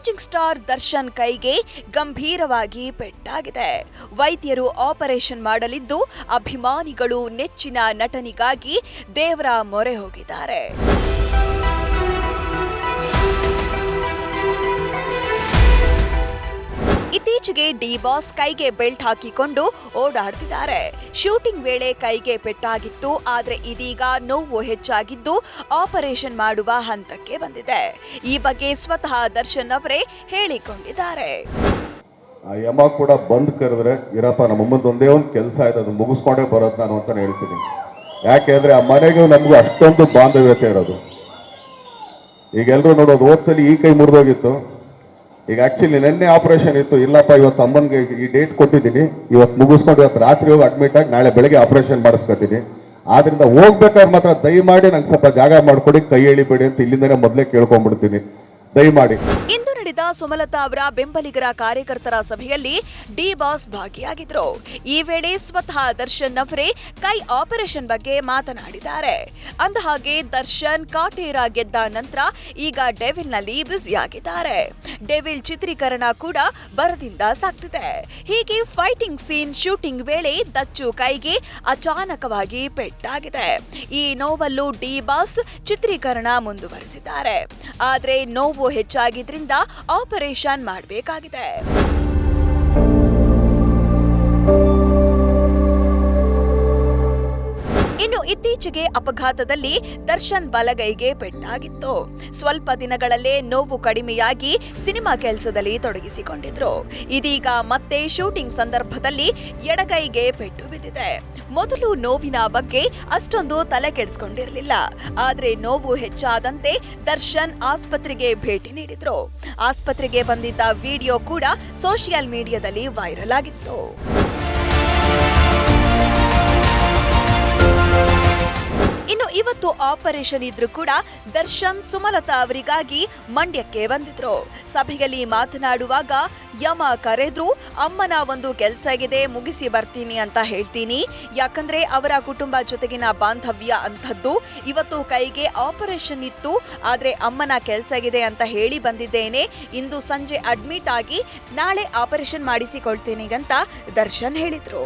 Rocking star Darshan ಕೈಗೆ ಗಂಭೀರವಾಗಿ ಪೆಟ್ಟಾಗಿದೆ. ವೈದ್ಯರು ಆಪರೇಷನ್ ಮಾಡಲಿದ್ದು ಅಭಿಮಾನಿಗಳು ನೆಚ್ಚಿನ ನಟನಿಗಾಗಿ ದೇವರ ಮೊರೆ ಹೋಗಿದ್ದಾರೆ. ಇತ್ತೀಚೆಗೆ ಡಿ ಬಾಸ್ ಕೈಗೆ ಬೆಲ್ಟ್ ಹಾಕಿಕೊಂಡು ಓಡಾಡ್ತಿದ್ದಾರೆ. ಶೂಟಿಂಗ್ ವೇಳೆ ಕೈಗೆ ಪೆಟ್ಟಾಗಿತ್ತು, ಆದರೆ ಇದೀಗ ನೋವು ಹೆಚ್ಚಾಗಿದ್ದು ಆಪರೇಷನ್ ಮಾಡುವ ಹಂತಕ್ಕೆ ಬಂದಿದೆ. ಈ ಬಗ್ಗೆ ಸ್ವತಃ ದರ್ಶನ್ ಅವರೇ ಹೇಳಿಕೊಂಡಿದ್ದಾರೆ. ಯಮ ಕೂಡ ಬಂದ್ ಕರೆದ್ರೆ, ಇರಪ್ಪ, ನಮ್ಮ ಮುಂದೆ ಒಂದೇ ಒಂದು ಕೆಲಸ ಇದೆ, ಅದು ಮುಗಿಸ್ಕೊಂಡೇ ಬರೋದು ನಾನು ಅಂತ ಹೇಳ್ತೀನಿ. ಯಾಕೆಂದ್ರೆ ಆ ಮನೆಗೂ ನಮಗೂ ಅಷ್ಟೊಂದು ಬಾಂಧವ್ಯತೆ ಇರೋದು. ಈಗೆಲ್ಲರೂ ನೋಡೋದು ಓದ್ಸಲಿ ಈ ಕೈ ಮುರಿದೋಗಿತ್ತು. ಈಗ ಆಕ್ಚುಲಿ ನಿನ್ನೆ ಆಪರೇಷನ್ ಇತ್ತು. ಇಲ್ಲಪ್ಪ, ಇವತ್ತು ಅಮ್ಮನಿಗೆ ಈ ಡೇಟ್ ಕೊಟ್ಟಿದ್ದೀನಿ. ಇವತ್ತು ಮುಗಿಸ್ಕೊಂಡು ಇವತ್ತು ರಾತ್ರಿ ಹೋಗಿ ಅಡ್ಮಿಟ್ ಆಗಿ ನಾಳೆ ಬೆಳಗ್ಗೆ ಆಪರೇಷನ್ ಮಾಡಿಸ್ಕೊತೀನಿ. ಆದ್ರಿಂದ ಹೋಗ್ಬೇಕಾದ್ರೆ ಮಾತ್ರ ದಯಮಾಡಿ ನಂಗೆ ಸ್ವಲ್ಪ ಜಾಗ ಮಾಡ್ಕೊಡಿ, ಕೈ ಎಳಿಬೇಡಿ ಅಂತ ಇಲ್ಲಿಂದನೇ ಮೊದಲೇ ಕೇಳ್ಕೊಂಡ್ಬಿಡ್ತೀನಿ. ದಯಮಾಡಿ. ಇಂದು ಸುಮಲತಾ ಅವರ ಬೆಂಬಲಿಗರ ಕಾರ್ಯಕರ್ತರ ಸಭೆಯಲ್ಲಿ ಡಿ ಬಾಸ್ ಭಾಗಿಯಾಗಿದ್ರು. ಈ ವೇಳೆ ಸ್ವತಃ ದರ್ಶನ್ ಅವರೇ ಕೈ ಆಪರೇಷನ್ ಬಗ್ಗೆ ಮಾತನಾಡಿದ್ದಾರೆ. ಅಂದಹಾಗೆ ದರ್ಶನ್ ಕಾಟೇರ ಗೆದ್ದ ನಂತರ ಈಗ ಡೆವಿಲ್ನಲ್ಲಿ ಬ್ಯುಸಿಯಾಗಿದ್ದಾರೆ. ಡೆವಿಲ್ ಚಿತ್ರೀಕರಣ ಕೂಡ ಬರದಿಂದ ಸಾಗ್ತಿದೆ ಹೀಗೆ ಫೈಟಿಂಗ್ ಸೀನ್ ಶೂಟಿಂಗ್ ವೇಳೆ ದಚ್ಚು ಕೈಗೆ ಅಚಾನಕವಾಗಿ ಪೆಟ್ಟಾಗಿದೆ. ಈ ನೋವಲ್ಲೂ ಡಿ ಬಾಸ್ ಚಿತ್ರೀಕರಣ ಮುಂದುವರಿಸಿದ್ದಾರೆ. ಆದರೆ ನೋವು ಹೆಚ್ಚಾಗಿದ್ರಿಂದ ಆಪರೇಷನ್ ಮಾಡಬೇಕಾಗಿದೆ. ಇನ್ನು ಇತ್ತೀಚೆಗೆ ಅಪಘಾತದಲ್ಲಿ ದರ್ಶನ್ ಬಲಗೈಗೆ ಪೆಟ್ಟಾಗಿತ್ತು. ಸ್ವಲ್ಪ ದಿನಗಳಲ್ಲೇ ನೋವು ಕಡಿಮೆಯಾಗಿ ಸಿನಿಮಾ ಕೆಲಸದಲ್ಲಿ ತೊಡಗಿಸಿಕೊಂಡಿದ್ರು. ಇದೀಗ ಮತ್ತೆ ಶೂಟಿಂಗ್ ಸಂದರ್ಭದಲ್ಲಿ ಎಡಗೈಗೆ ಪೆಟ್ಟು ಬಿದ್ದಿದೆ. ಮೊದಲು ನೋವಿನ ಬಗ್ಗೆ ಅಷ್ಟೊಂದು ತಲೆ ಕೆಡಿಸ್ಕೊಂಡಿರಲಿಲ್ಲ. ಆದ್ರೆ ನೋವು ಹೆಚ್ಚಾದಂತೆ ದರ್ಶನ್ ಆಸ್ಪತ್ರೆಗೆ ಭೇಟಿ ನೀಡಿದ್ರು. ಆಸ್ಪತ್ರೆಗೆ ಬಂದಿದ್ದ ವಿಡಿಯೋ ಕೂಡ ಸೋಷಿಯಲ್ ಮೀಡಿಯಾದಲ್ಲಿ ವೈರಲ್ ಆಗಿತ್ತು. ಆಪರೇಷನ್ ಇದ್ರೂ ಕೂಡ ದರ್ಶನ್ ಸುಮಲತಾ ಅವರಿಗಾಗಿ ಮಂಡ್ಯಕ್ಕೆ ಬಂದಿದ್ರು. ಸಭೆಯಲ್ಲಿ ಮಾತನಾಡುವಾಗ, ಯಮ ಕರೆದ್ರು, ಅಮ್ಮನ ಒಂದು ಕೆಲಸ ಇದೆ ಮುಗಿಸಿ ಬರ್ತೀನಿ ಅಂತ ಹೇಳ್ತೀನಿ. ಯಾಕಂದ್ರೆ ಅವರ ಕುಟುಂಬ ಜೊತೆಗಿನ ಬಾಂಧವ್ಯ ಅಂಥದ್ದು. ಇವತ್ತು ಕೈಗೆ ಆಪರೇಷನ್ ಇತ್ತು, ಆದ್ರೆ ಅಮ್ಮನ ಕೆಲಸ ಇದೆ ಅಂತ ಹೇಳಿ ಬಂದಿದ್ದೇನೆ. ಇಂದು ಸಂಜೆ ಅಡ್ಮಿಟ್ ಆಗಿ ನಾಳೆ ಆಪರೇಷನ್ ಮಾಡಿಸಿಕೊಳ್ತೀನಿ ಅಂತ ದರ್ಶನ್ ಹೇಳಿದ್ರು.